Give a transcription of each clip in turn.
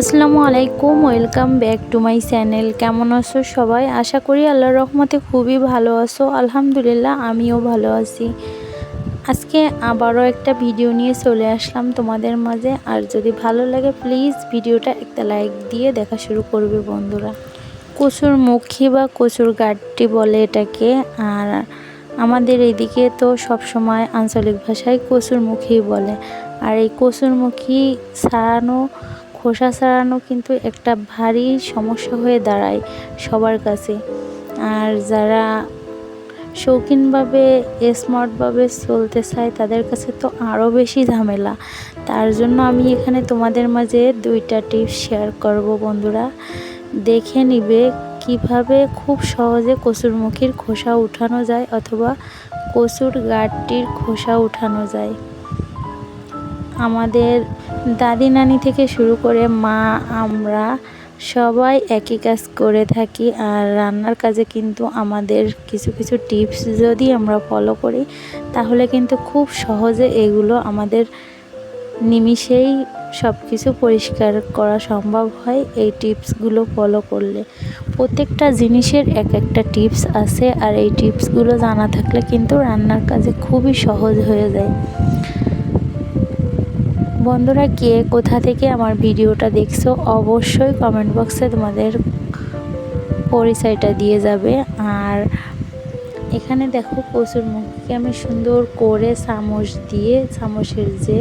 আসসালামু আলাইকুম, welcome back to my channel. কেমন আছো সবাই? আশা করি আল্লাহর রহমতে খুবই ভালো আছো। আলহামদুলিল্লাহ, আমিও ভালো আছি। আজকে আবারও একটা ভিডিও নিয়ে চলে আসলাম তোমাদের মাঝে। আর যদি ভালো লাগে, প্লিজ ভিডিওটা একটা লাইক দিয়ে দেখা শুরু করবে বন্ধুরা। কচুর মুখী বা কচুর গাঠটি বলে এটাকে। আর আমাদের এদিকে তো সব সময় আঞ্চলিক ভাষায় কচুর মুখী বলে। আর এই কচুর মুখী ছাড়ানো খোসা ছাড়ানো কিন্তু একটা ভারী সমস্যা হয়ে দাঁড়ায় সবার কাছে। আর যারা শৌখিনভাবে, স্মার্টভাবে চলতে চায়, তাদের কাছে তো আরও বেশি ঝামেলা। তার জন্য আমি এখানে তোমাদের মাঝে দুইটা টিপস শেয়ার করব বন্ধুরা। দেখে নিবে কীভাবে খুব সহজে কচুরমুখীর খোসা উঠানো যায় অথবা কচুর গাঠটির খোসা উঠানো যায়। আমাদের দাদি নানি থেকে শুরু করে মা, আমরা সবাই একই কাজ করে থাকি আর রান্নার কাজে কিন্তু আমাদের কিছু কিছু টিপস যদি আমরা ফলো করি, তাহলে কিন্তু খুব সহজে এগুলো আমাদের নিমিষেই সব কিছু পরিষ্কার করা সম্ভব হয় এই টিপসগুলো ফলো করলে। প্রত্যেকটা জিনিসের এক একটা টিপস আছে আর এই টিপসগুলো জানা থাকলে কিন্তু রান্নার কাজে খুবই সহজ হয়ে যায়। বন্ধুরা, কে কোথা থেকে আমার ভিডিওটা দেখছ, অবশ্যই কমেন্ট বক্সে তোমাদের পরিচয়টা দিয়ে যাবে। আর এখানে দেখো কচুর মুখকে আমি সুন্দর করে চামচ দিয়ে, চামচের যে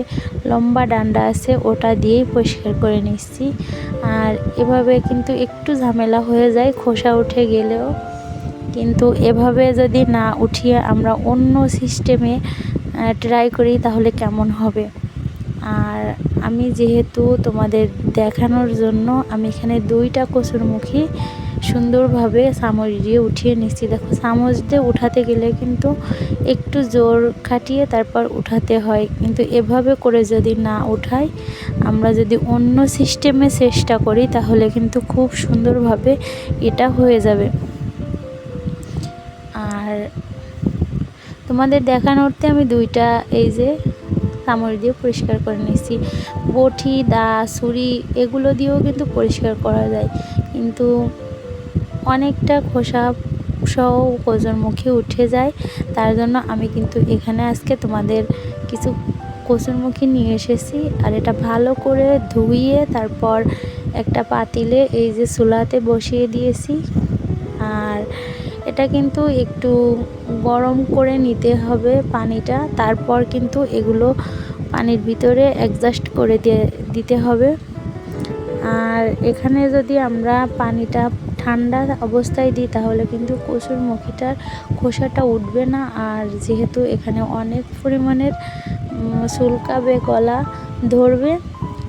লম্বা ডান্ডা আছে, ওটা দিয়েই পরিষ্কার করে নিচ্ছি। আর এভাবে কিন্তু একটু ঝামেলা হয়ে যায়, খোসা উঠে গেলেও। কিন্তু এভাবে যদি না উঠিয়ে আমরা অন্য সিস্টেমে ট্রাই করি, তাহলে কেমন হবে? আর আমি যেহেতু তোমাদের দেখানোর জন্য, আমি এখানে দুইটা কচুরমুখী সুন্দরভাবে চামচ দিয়ে উঠিয়ে নিচ্ছি। দেখো, চামচ দিয়ে উঠাতে গেলে কিন্তু একটু জোর খাটিয়ে তারপর উঠাতে হয়। কিন্তু এভাবে করে যদি না উঠাই, আমরা যদি অন্য সিস্টেমে চেষ্টা করি, তাহলে কিন্তু খুব সুন্দরভাবে এটা হয়ে যাবে। আর তোমাদের দেখানোরতে আমি দুইটা, এই যে চামচ দিয়ে পরিষ্কার করে নিয়েছি। বটি, দা, ছুরি এগুলো দিয়েও কিন্তু পরিষ্কার করা যায়। কিন্তু অনেকটা খোসা সহ কোজোর মুখে উঠে যায়। তার জন্য আমি কিন্তু এখানে আজকে তোমাদের কিছু কচুরমুখী নিয়ে এসেছি। আর এটা ভালো করে ধুইয়ে তারপর একটা পাতিলে এই যে চুলাতে বসিয়ে দিয়েছি। আর এটা কিন্তু একটু গরম করে নিতে হবে পানিটা, তারপর কিন্তু এগুলো পানির ভিতরে অ্যাডজাস্ট করে দিতে হবে। আর এখানে যদি আমরা পানিটা ঠান্ডা অবস্থায় দিই, তাহলে কিন্তু কচুর মুখিটার খোসাটা উঠবে না। আর যেহেতু এখানে অনেক পরিমাণের চুলকাবে, গলা ধরবে,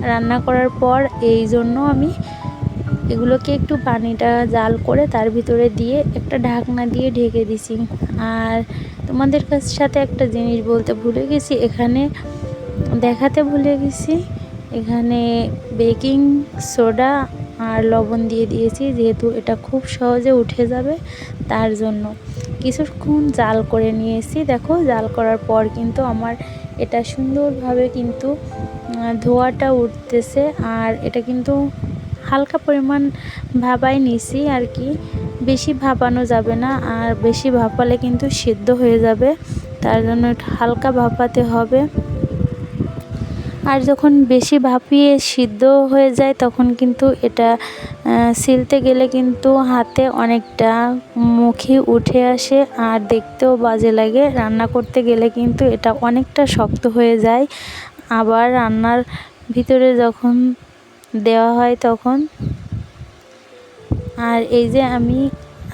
রান্না করার পর এই জন্য আমি এগুলোকে একটু পানিটা জাল করে তার ভিতরে দিয়ে একটা ঢাকনা দিয়ে ঢেকে দিছি। আর তোমাদের কাছ সাথে একটা জিনিস বলতে ভুলে গেছি, এখানে দেখাতে ভুলে গেছি। এখানে বেকিং সোডা আর লবণ দিয়ে দিয়েছি, যেহেতু এটা খুব সহজে উঠে যাবে তার জন্য। কিছুক্ষণ জাল করে নিয়েছি, দেখো জাল করার পর কিন্তু আমার এটা সুন্দরভাবে কিন্তু ধোয়াটা উঠতেছে। আর এটা কিন্তু হালকা পরিমাণ ভাপাই নিছি আর কি। বেশি ভাপানো যাবে না আর বেশি ভাপালে কিন্তু সিদ্ধ হয়ে যাবে, তার জন্য হালকা ভাপাতে হবে। আর যখন বেশি ভাপিয়ে সিদ্ধ হয়ে যায় তখন কিন্তু এটা সিলতে গেলে কিন্তু হাতে অনেকটা মুখে উঠে আসে আর দেখতেও বাজে লাগে। রান্না করতে গেলে কিন্তু এটা অনেকটা শক্ত হয়ে যায়। আবার রান্নার ভিতরে যখন দেওয়া হয় তখন। আর এই যে আমি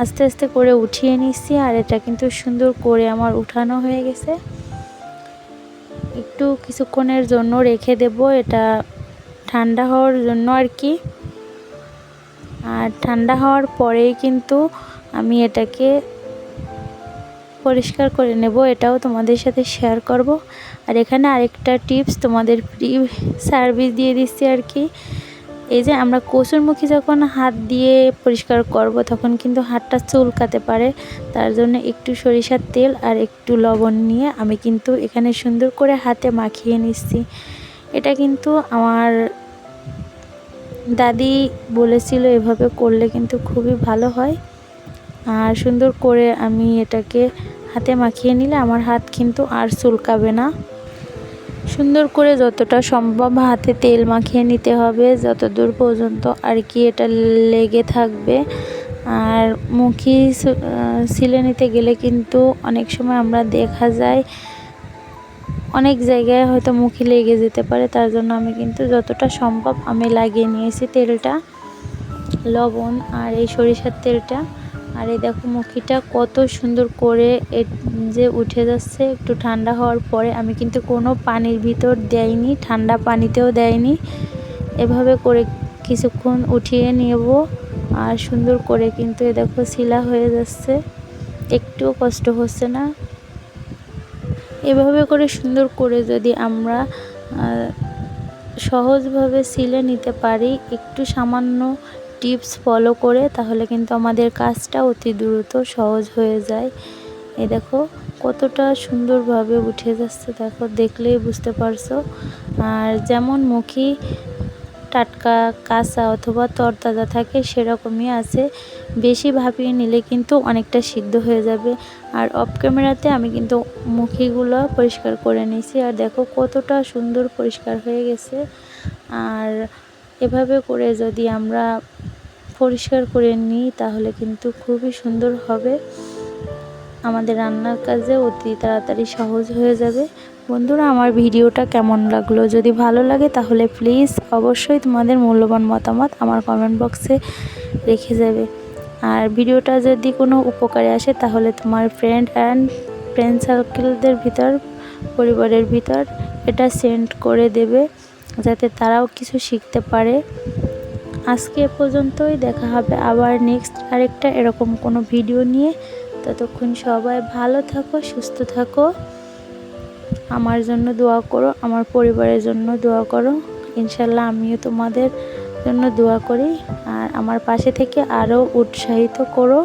আস্তে আস্তে করে উঠিয়ে নিচ্ছি, আর এটা কিন্তু সুন্দর করে আমার উঠানো হয়ে গেছে। একটু কিছুক্ষণের জন্য রেখে দেব, এটা ঠান্ডা হওয়ার জন্য আর কি। আর ঠান্ডা হওয়ার পরেই কিন্তু আমি এটাকে পরিষ্কার করে নেব, এটাও তোমাদের সাথে শেয়ার করব। আর এখানে আরেকটা টিপস তোমাদের ফ্রি সার্ভিস দিয়ে দিচ্ছি আর কি। এই যে আমরা কচুরমুখী যখন হাত দিয়ে পরিষ্কার করব, তখন কিন্তু হাতটা চুলকাতে পারে। তার জন্য একটু সরিষার তেল আর একটু লবণ নিয়ে আমি কিন্তু এখানে সুন্দর করে হাতে মাখিয়ে নিচ্ছি। এটা কিন্তু আমার দাদি বলেছিল এভাবে করলে কিন্তু খুবই ভালো হয়। আর সুন্দর করে আমি এটাকে হাতে মাখিয়ে নিলে আমার হাত কিন্তু আর চুলকাবে না। সুন্দর করে যতটা সম্ভব হাতে তেল মাখিয়ে নিতে হবে। যত দূর পর্যন্ত আর কি এটা লেগে থাকবে। আর মুখি সিলে নিতে গেলে কিন্তু অনেক সময় আমরা দেখা যায়, অনেক জায়গায় হয়তো মুখে লেগে যেতে পারে। তার জন্য আমি কিন্তু যতটা সম্ভব আমি লাগিয়ে নিয়েছি তেলটা। লবণ আর এই সরিষার তেলটা। আর এই দেখো মুখিটা কত সুন্দর করে যে উঠে যাচ্ছে, একটু ঠান্ডা হওয়ার পরে। আমি কিন্তু কোনো পানির ভিতর দেয়নি ঠান্ডা পানিতেও দেয়নি এভাবে করে কিছুক্ষণ উঠিয়ে নেব আর সুন্দর করে কিন্তু এ দেখো শিলা হয়ে যাচ্ছে। একটুও কষ্ট হচ্ছে না। এভাবে করে সুন্দর করে যদি আমরা সহজভাবে সিলে নিতে পারি, একটু সামান্য টিপস ফলো করে তাহলে কিন্তু আমাদের কাজটা অতি দ্রুত সহজ হয়ে যায়। এ দেখো, কতটা সুন্দরভাবে উঠে যাচ্ছে, দেখো, দেখলেই বুঝতে পারছ। আর যেমন মুখী, টাটকা, কাঁচা অথবা তরতাজা থাকে সেরকমই আছে। বেশি ভাপিয়ে নিলে কিন্তু অনেকটা সিদ্ধ হয়ে যাবে। আর অফ ক্যামেরাতে আমি কিন্তু মুখিগুলো পরিষ্কার করে নিয়েছি। আর দেখো, কতটা সুন্দর পরিষ্কার হয়ে গেছে। আর এভাবে করে যদি আমরা পরিষ্কার করে নিই, তাহলে কিন্তু খুবই সুন্দর হবে। আমাদের রান্নার কাজে অতি তাড়াতাড়ি সহজ হয়ে যাবে। বন্ধুরা, আমার ভিডিওটা কেমন লাগল? যদি ভালো লাগে, তাহলে প্লিজ অবশ্যই তোমাদের মূল্যবান মতামত আমার কমেন্ট বক্সে রেখে যাবে। আর ভিডিওটা যদি কোনো উপকারে আসে, তাহলে তোমার ফ্রেন্ড অ্যান্ড ফ্রেন্ড সার্কেলদের ভিতর, পরিবারের ভিতর এটা সেন্ড করে দেবে, যাতে তারাও কিছু শিখতে পারে। আজকে এ পর্যন্তই, দেখা হবে আবার নেক্সট আরেকটা এরকম কোনো ভিডিও নিয়ে। ততক্ষণ সবাই ভালো থাকো, সুস্থ থাকো। আমার জন্য দোয়া করো, আমার পরিবারের জন্য দোয়া করো। ইনশাল্লাহ আমিও তোমাদের জন্য দোয়া করি। আর আমার পাশে থেকে আরও উৎসাহিত করো।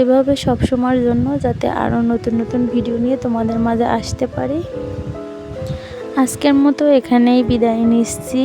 এভাবে সব সময়ের জন্য যাতে আরও নতুন নতুন ভিডিও নিয়ে তোমাদের মাঝে আসতে পারি। আজকের মতো এখানেই বিদায় নিচ্ছি।